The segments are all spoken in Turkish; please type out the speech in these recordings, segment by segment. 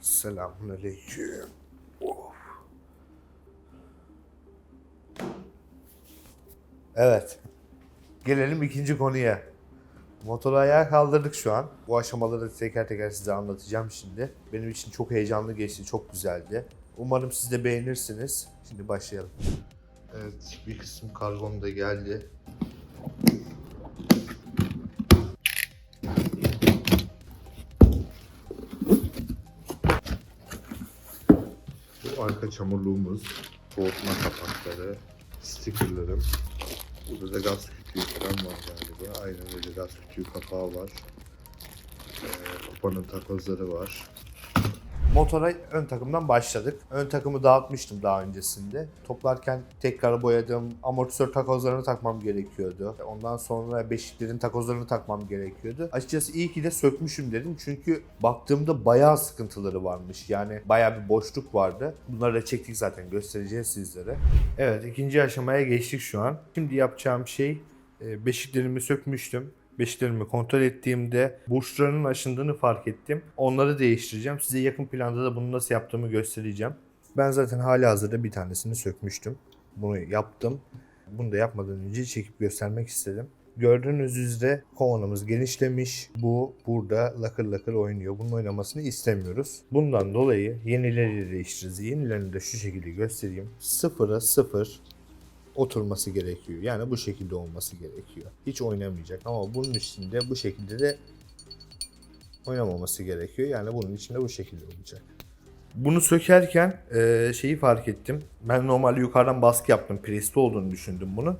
Selamünaleyküm. Of. Evet. Gelelim ikinci konuya. Motoru ayağa kaldırdık şu an. Bu aşamaları teker teker size anlatacağım şimdi. Benim için çok heyecanlı geçti, çok güzeldi. Umarım siz de beğenirsiniz. Şimdi başlayalım. Evet, bir kısım kargom da geldi. Arka çamurluğumuz, soğutma kapakları, stickerlarım. Burada da gaz kütüğü falan var galiba. Aynen öyle gaz kütüğü kapağı var. Ee, kupanın takozları var. Motora ön takımdan başladık. Ön takımı dağıtmıştım daha öncesinde. Toplarken tekrar boyadım. Amortisör takozlarını takmam gerekiyordu. Ondan sonra beşiklerin takozlarını takmam gerekiyordu. Açıkçası iyi ki de sökmüşüm dedim. Çünkü baktığımda bayağı sıkıntıları varmış. Yani bayağı bir boşluk vardı. Bunları da çektik zaten göstereceğiz sizlere. Evet ikinci aşamaya geçtik şu an. Şimdi yapacağım şey e, beşiklerimi sökmüştüm. Beşiklerimi kontrol ettiğimde burçlarının aşındığını fark ettim. Onları değiştireceğim. Size yakın planda da bunu nasıl yaptığımı göstereceğim. Ben zaten hali hazırda bir tanesini sökmüştüm. Bunu yaptım. Bunu da yapmadan önce çekip göstermek istedim. Gördüğünüz üzere kovanımız genişlemiş. Bu burada lakır lakır oynuyor. Bunun oynamasını istemiyoruz. Bundan dolayı yenileri değiştireceğiz. Yenilerini de şu şekilde göstereyim. Sıfıra sıfır oturması gerekiyor. Yani bu şekilde olması gerekiyor. Hiç oynamayacak ama bunun içinde bu şekilde de oynamaması gerekiyor. Yani bunun içinde bu şekilde olacak. Bunu sökerken e, şeyi fark ettim. Ben normalde yukarıdan baskı yaptım. Presli olduğunu düşündüm bunun.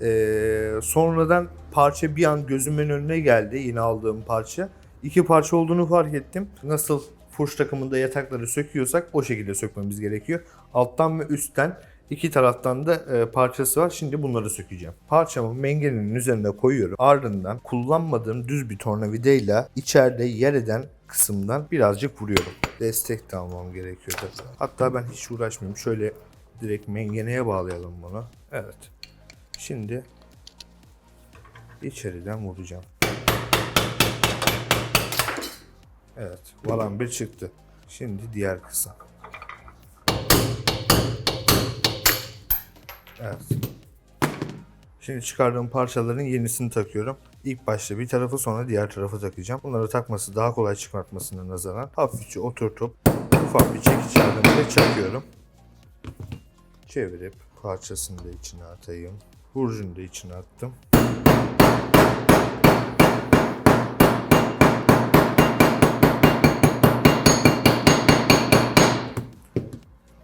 E, sonradan parça bir an gözümün önüne geldi. Yine aldığım parça. İki parça olduğunu fark ettim. Nasıl furş takımında yatakları söküyorsak o şekilde sökmemiz gerekiyor. Alttan ve üstten İki taraftan da e, parçası var. Şimdi bunları sökeceğim. Parçamı mengenenin üzerine koyuyorum. Ardından kullanmadığım düz bir tornavidayla içeride yer eden kısımdan birazcık vuruyorum. Destek de almam gerekiyor tabii. Hatta ben hiç uğraşmayayım. Şöyle direkt mengeneye bağlayalım bunu. Evet. Şimdi içeriden vuracağım. Evet. Varan bir çıktı. Şimdi diğer kısım. Evet. Şimdi çıkardığım parçaların yenisini takıyorum. İlk başta bir tarafı sonra diğer tarafı takacağım. Bunları takması daha kolay çıkartmasına nazaran hafifçe oturtup ufak bir çekiç yardımıyla çakıyorum. Çevirip parçasını da içine atayım. Burcunu da içine attım.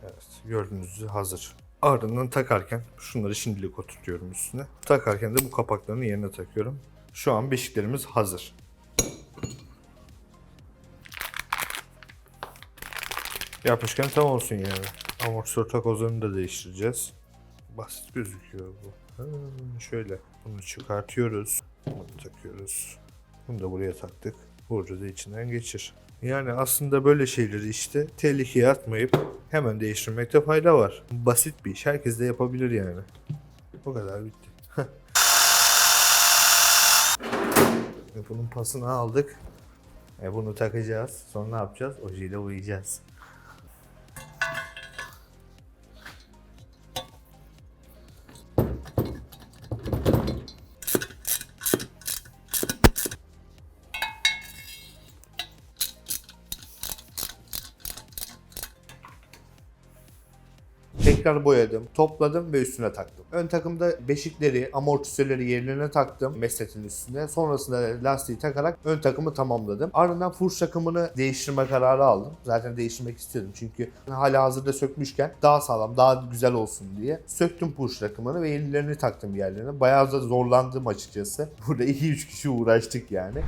Evet, gördüğünüz hazır. Ardından takarken şunları şimdilik oturtuyorum üstüne. Takarken de bu kapaklarını yerine takıyorum. Şu an beşiklerimiz hazır. Yapmışken tam olsun yani. Amortisör takozlarını da değiştireceğiz. Basit gözüküyor bu. Ha, şöyle bunu çıkartıyoruz. Bunu takıyoruz. Bunu da buraya taktık. Burada da içinden geçir. Yani aslında böyle şeyleri işte tehlikeye atmayıp hemen değiştirmekte fayda var. Basit bir iş. Herkes de yapabilir yani. Bu kadar bitti. E, Bunun pasını aldık. E bunu takacağız. Sonra ne yapacağız? Ojeyle boyayacağız. Tekrar boyadım, topladım ve üstüne taktım. Ön takımda beşikleri, amortisörleri yerine taktım mesnetin üstüne. Sonrasında lastiği takarak ön takımı tamamladım. Ardından furş takımını değiştirme kararı aldım. Zaten değiştirmek istiyordum çünkü hala hazırda sökmüşken daha sağlam, daha güzel olsun diye. Söktüm furş takımını ve yenilerini taktım yerlerine. Bayağı da zorlandım açıkçası. Burada 2-3 kişi uğraştık yani.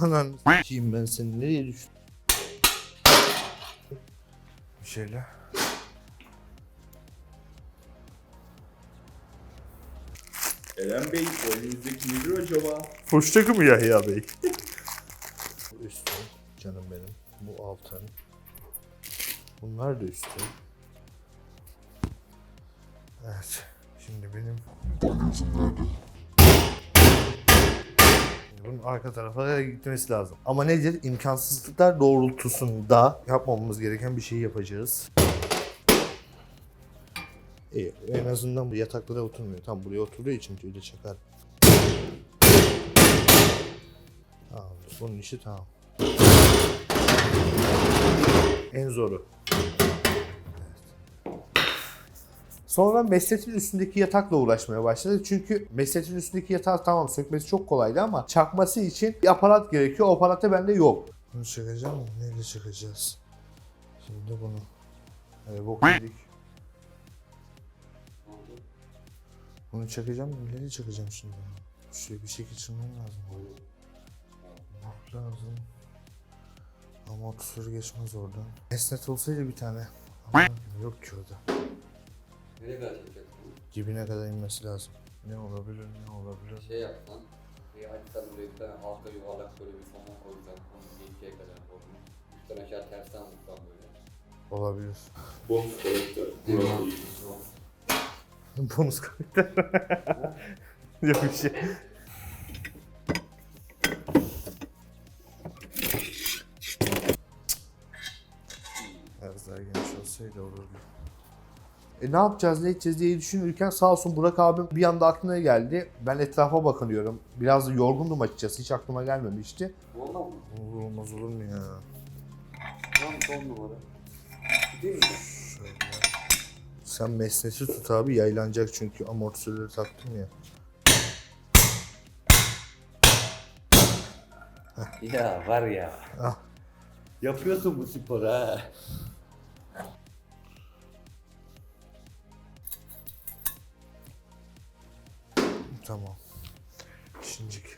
Anan s**eyim ben seni nereye düştüm? Bir şeyle. Eren Bey, o elinizdeki nedir acaba? Fuştakı mı Yahya Bey? Bu üstü canım benim. Bu altın. Bunlar da üstü. Evet. Şimdi benim... Bunun arka tarafa gitmesi lazım. Ama nedir? İmkansızlıklar doğrultusunda yapmamamız gereken bir şey yapacağız. İyi. En azından bu yataklara oturmuyor. Tam buraya oturduğu için öyle çakar. Tamamdır. Bunun işi tamam. En zoru. Sonra mesletin üstündeki yatakla uğraşmaya başladı. Çünkü mesletin üstündeki yatak tamam sökmesi çok kolaydı ama çakması için bir aparat gerekiyor. O aparat da bende yok. Bunu çakacağım mı? Neyle çakacağız? Şimdi bunu. Hadi bok yedik. Bunu çakacağım mı? Neyle çakacağım şimdi? Şuraya bir şekil çırmam lazım. Bak lazım. Ama otuzları geçmez oradan. Esnet olsaydı bir tane. Ama yok ki orada. Nereye kadar çekeceksin? Dibine kadar inmesi lazım. Ne olabilir ne olabilir? Şey yapsan, bir açsan buraya bir tane halka yuvarlak böyle bir somon koyacaksın. Onu ikiye kadar koydun. Üstten aşağı tersten vursan böyle. Olabilir. Bonus kolektör. Bonus karakter. yok bir şey. Biraz daha geniş olsaydı olurdu. E ne yapacağız ne edeceğiz diye düşünürken sağ olsun Burak abim bir anda aklına geldi. Ben etrafa bakınıyorum. Biraz da yorgundum açıkçası. Hiç aklıma gelmemişti. Valla mı? Olur olmaz olur mu ya? Tamam son numara. Değil mi? Şöyle. Sen mesnesi tut abi yaylanacak çünkü amortisörleri taktım ya. Ya var ya. Ah. Yapıyorsun bu sporu ha. Tamam. Şincik.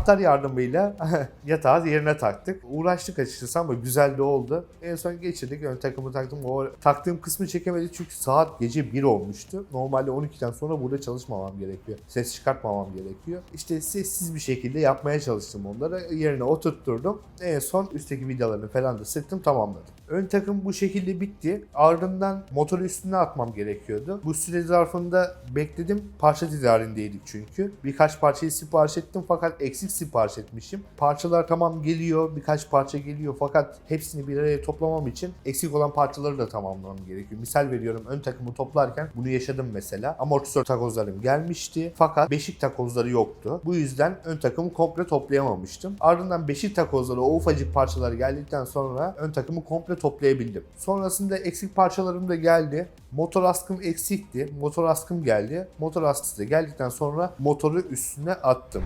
Anahtar yardımıyla yatağı yerine taktık. Uğraştık açıkçası ama güzel de oldu. En son geçirdik. Ön takımı taktım. O taktığım kısmı çekemedi çünkü saat gece 1 olmuştu. Normalde 12'den sonra burada çalışmamam gerekiyor. Ses çıkartmamam gerekiyor. İşte sessiz bir şekilde yapmaya çalıştım onları. Yerine oturtturdum. En son üstteki vidalarını falan da sıktım tamamladım. Ön takım bu şekilde bitti. Ardından motoru üstüne atmam gerekiyordu. Bu süre zarfında bekledim. Parça tedarindeydik çünkü. Birkaç parçayı sipariş ettim fakat eksik sipariş etmişim. Parçalar tamam geliyor. Birkaç parça geliyor fakat hepsini bir araya toplamam için eksik olan parçaları da tamamlamam gerekiyor. Misal veriyorum ön takımı toplarken bunu yaşadım mesela. Amortisör takozlarım gelmişti fakat beşik takozları yoktu. Bu yüzden ön takımı komple toplayamamıştım. Ardından beşik takozları o ufacık parçalar geldikten sonra ön takımı komple toplayabildim. Sonrasında eksik parçalarım da geldi. Motor askım eksikti. Motor askım geldi. Motor askısı da geldikten sonra motoru üstüne attım.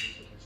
Jesus.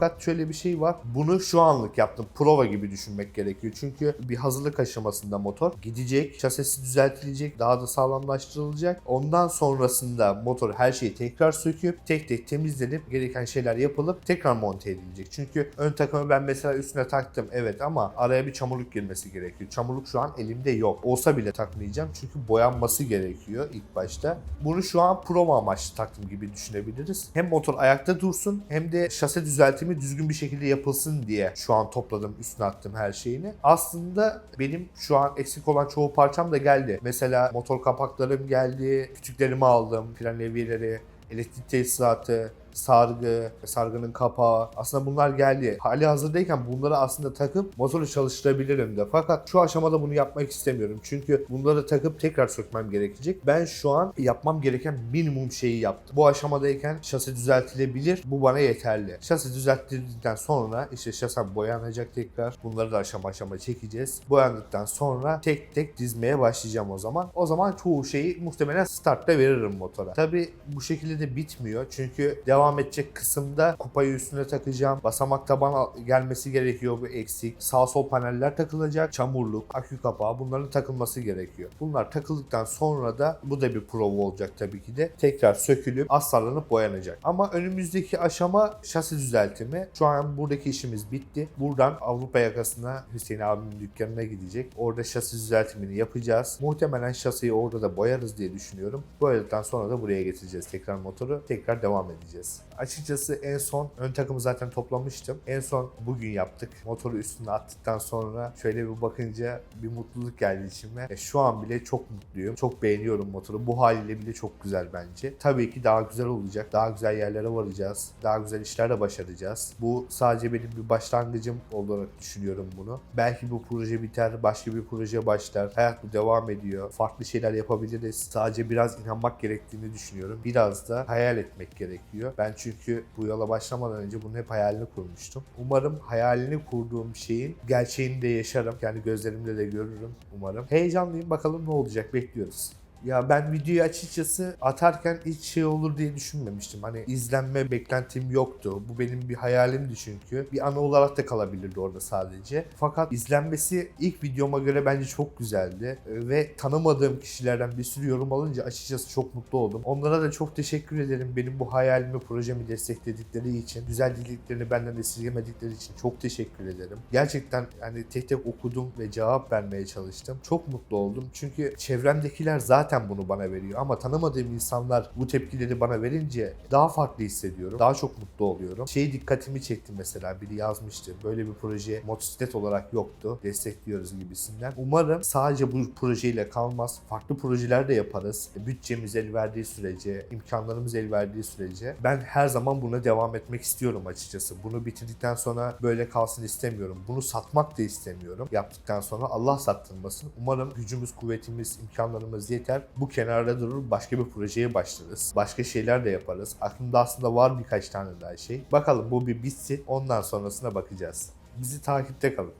Fakat şöyle bir şey var. Bunu şu anlık yaptım. Prova gibi düşünmek gerekiyor. Çünkü bir hazırlık aşamasında motor gidecek, şasisi düzeltilecek, daha da sağlamlaştırılacak. Ondan sonrasında motor her şeyi tekrar söküp tek tek temizlenip gereken şeyler yapılıp tekrar monte edilecek. Çünkü ön takımı ben mesela üstüne taktım evet ama araya bir çamurluk girmesi gerekiyor. Çamurluk şu an elimde yok. Olsa bile takmayacağım çünkü boyanması gerekiyor ilk başta. Bunu şu an prova amaçlı taktım gibi düşünebiliriz. Hem motor ayakta dursun hem de şase düzeltimi düzgün bir şekilde yapılsın diye şu an topladım üstüne attım her şeyini. Aslında benim şu an eksik olan çoğu parçam da geldi. Mesela motor kapaklarım geldi, kütüklerimi aldım, fren levyeleri, elektrik tesisatı, sargı, sargının kapağı. Aslında bunlar geldi. Hali hazırdayken bunları aslında takıp motoru çalıştırabilirim de. Fakat şu aşamada bunu yapmak istemiyorum. Çünkü bunları takıp tekrar sökmem gerekecek. Ben şu an yapmam gereken minimum şeyi yaptım. Bu aşamadayken şasi düzeltilebilir. Bu bana yeterli. Şasi düzelttirdikten sonra işte şasi boyanacak tekrar. Bunları da aşama aşama çekeceğiz. Boyandıktan sonra tek tek dizmeye başlayacağım o zaman. O zaman çoğu şeyi muhtemelen startta veririm motora. Tabi bu şekilde de bitmiyor. Çünkü devam edecek kısımda kupayı üstüne takacağım. Basamak taban gelmesi gerekiyor bu eksik. Sağ sol paneller takılacak. Çamurluk, akü kapağı bunların takılması gerekiyor. Bunlar takıldıktan sonra da bu da bir prova olacak tabii ki de. Tekrar sökülüp astarlanıp boyanacak. Ama önümüzdeki aşama şasi düzeltimi. Şu an buradaki işimiz bitti. Buradan Avrupa yakasına Hüseyin abimin dükkanına gidecek. Orada şasi düzeltimini yapacağız. Muhtemelen şasiyi orada da boyarız diye düşünüyorum. Boyadıktan sonra da buraya getireceğiz tekrar motoru. Tekrar devam edeceğiz. Açıkçası en son ön takımı zaten toplamıştım. En son bugün yaptık. Motoru üstüne attıktan sonra şöyle bir bakınca bir mutluluk geldi içime. E, şu an bile çok mutluyum. Çok beğeniyorum motoru. Bu haliyle bile çok güzel bence. Tabii ki daha güzel olacak. Daha güzel yerlere varacağız. Daha güzel işler de başaracağız. Bu sadece benim bir başlangıcım olarak düşünüyorum bunu. Belki bu proje biter, başka bir proje başlar. Hayat bu devam ediyor. Farklı şeyler yapabiliriz. Sadece biraz inanmak gerektiğini düşünüyorum. Biraz da hayal etmek gerekiyor. Ben çünkü bu yola başlamadan önce bunun hep hayalini kurmuştum. Umarım hayalini kurduğum şeyin gerçeğini de yaşarım. Yani gözlerimle de görürüm umarım. Heyecanlıyım. Bakalım ne olacak bekliyoruz. Ya ben videoyu açıkçası atarken hiç şey olur diye düşünmemiştim. Hani izlenme beklentim yoktu. Bu benim bir hayalimdi çünkü. Bir ana olarak da kalabilirdi orada sadece. Fakat izlenmesi ilk videoma göre bence çok güzeldi. Ve tanımadığım kişilerden bir sürü yorum alınca açıkçası çok mutlu oldum. Onlara da çok teşekkür ederim. Benim bu hayalimi, projemi destekledikleri için. Güzel dileklerini benden esirgemedikleri için çok teşekkür ederim. Gerçekten hani tek tek okudum ve cevap vermeye çalıştım. Çok mutlu oldum. Çünkü çevremdekiler zaten bunu bana veriyor. Ama tanımadığım insanlar bu tepkileri bana verince daha farklı hissediyorum. Daha çok mutlu oluyorum. Şey dikkatimi çekti mesela. Biri yazmıştı. Böyle bir proje motosiklet olarak yoktu. Destekliyoruz gibisinden. Umarım sadece bu projeyle kalmaz. Farklı projeler de yaparız. Bütçemiz el verdiği sürece, imkanlarımız el verdiği sürece ben her zaman buna devam etmek istiyorum açıkçası. Bunu bitirdikten sonra böyle kalsın istemiyorum. Bunu satmak da istemiyorum. Yaptıktan sonra Allah sattırmasın. Umarım gücümüz, kuvvetimiz, imkanlarımız yeter. Bu kenarda durur başka bir projeye başlarız. Başka şeyler de yaparız. Aklımda aslında var birkaç tane daha şey. Bakalım bu bir bitsin. Ondan sonrasına bakacağız. Bizi takipte kalın.